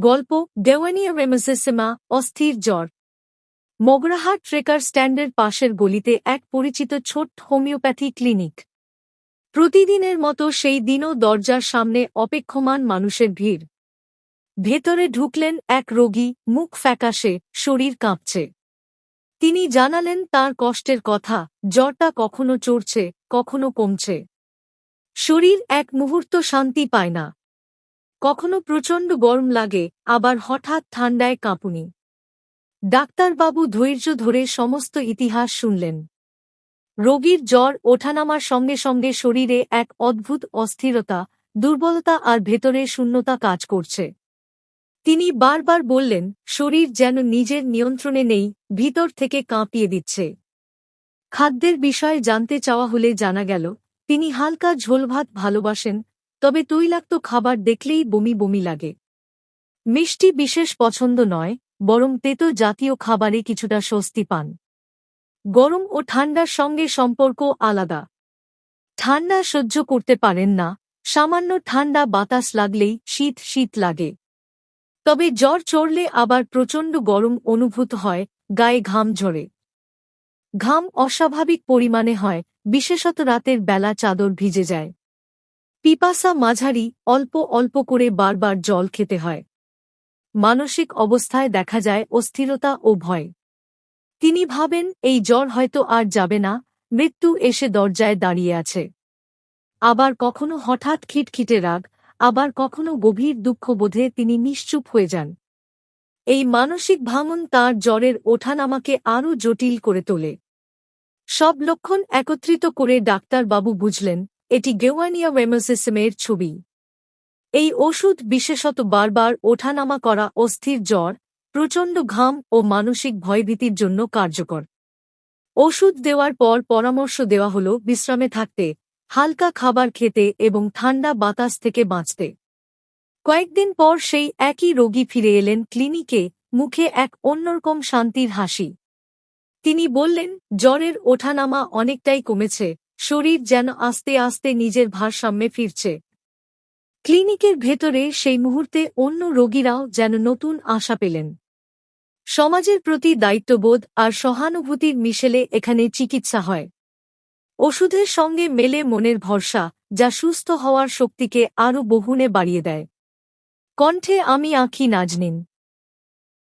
গল্প দেওয়ানিয়া রেমাসেসেমা, অস্থির জ্বর। মগরাহাট ট্রেকার স্ট্যান্ডের পাশের গলিতে এক পরিচিত ছোট্ট হোমিওপ্যাথি ক্লিনিক। প্রতিদিনের মতো সেই দিনও দরজার সামনে অপেক্ষমান মানুষের ভিড়। ভেতরে ঢুকলেন এক রোগী, মুখ ফ্যাকাশে, শরীর কাঁপছে। তিনি জানালেন তার কষ্টের কথা, জ্বরটা কখনো চড়ছে, কখনো কমছে। শরীর এক মুহূর্ত শান্তি পায় না। কখনো প্রচণ্ড গরম লাগে, আবার হঠাৎ ঠান্ডায় কাঁপুনি। ডাক্তারবাবু ধৈর্য ধরে সমস্ত ইতিহাস শুনলেন। রোগীর জ্বর ওঠানামার সঙ্গে সঙ্গে শরীরে এক অদ্ভুত অস্থিরতা, দুর্বলতা আর ভেতরে শূন্যতা কাজ করছে। তিনি বারবার বললেন, শরীর যেন নিজের নিয়ন্ত্রণে নেই, ভিতর থেকে কাঁপিয়ে দিচ্ছে। খাদ্যের বিষয়ে জানতে চাওয়া হলে জানা গেল, তিনি হালকা ঝোলভাত ভালোবাসেন তবে তৈলাক্ত খাবার দেখলেই বমি বমি লাগে। মিষ্টি বিশেষ পছন্দ নয়, বরং তেতো জাতীয় খাবারে কিছুটা স্বস্তি পান। গরম ও ঠান্ডার সঙ্গে সম্পর্ক আলাদা। ঠান্ডা সহ্য করতে পারেন না, সামান্য ঠান্ডা বাতাস লাগলেই শীত শীত লাগে। তবে জ্বর চড়লে আবার প্রচণ্ড গরম অনুভূত হয়, গায়ে ঘাম ঝরে। ঘাম অস্বাভাবিক পরিমাণে হয়, বিশেষত রাতের বেলা চাদর ভিজে যায়। পিপাসা মাঝারি, অল্প অল্প করে বারবার জল খেতে হয়। মানসিক অবস্থায় দেখা যায় অস্থিরতা ও ভয়। তিনি ভাবেন, এই জ্বর হয়তো আর যাবে না, মৃত্যু এসে দরজায় দাঁড়িয়ে আছে। আবার কখনো হঠাৎ খিটখিটে রাগ, আবার কখনো গভীর দুঃখবোধে তিনি নিশ্চুপ হয়ে যান। এই মানসিক ভাঙন তার জ্বরের ওঠানামাকে আরও জটিল করে তোলে। সব লক্ষণ একত্রিত করে ডাক্তারবাবু বুঝলেন এটি গেওয়ানিয়া ওয়েমোসিসমের ছবি। এই ওষুধ বিশেষত বারবার ওঠানামা করা অস্থির জ্বর, প্রচণ্ড ঘাম ও মানসিক ভয়ভীতির জন্য কার্যকর। ওষুধ দেওয়ার পর পরামর্শ দেওয়া হল বিশ্রামে থাকতে, হালকা খাবার খেতে এবং ঠান্ডা বাতাস থেকে বাঁচতে। কয়েকদিন পর সেই একই রোগী ফিরে এলেন ক্লিনিকে, মুখে এক অন্যরকম শান্তির হাসি। তিনি বললেন, জ্বরের ওঠানামা অনেকটাই কমেছে শরীর যেন আস্তে আস্তে নিজের ভারসাম্যে ফিরছে। ক্লিনিকের ভেতরে সেই মুহূর্তে অন্য রোগীরাও যেন নতুন আশা পেলেন। সমাজের প্রতি দায়িত্ববোধ আর সহানুভূতির মিশেলে এখানে চিকিৎসা হয়। ওষুধের সঙ্গে মেলে মনের ভরসা, যা সুস্থ হওয়ার শক্তিকে আরও বহুনে বাড়িয়ে দেয়। কণ্ঠে আমি আঁখি নাজনিন।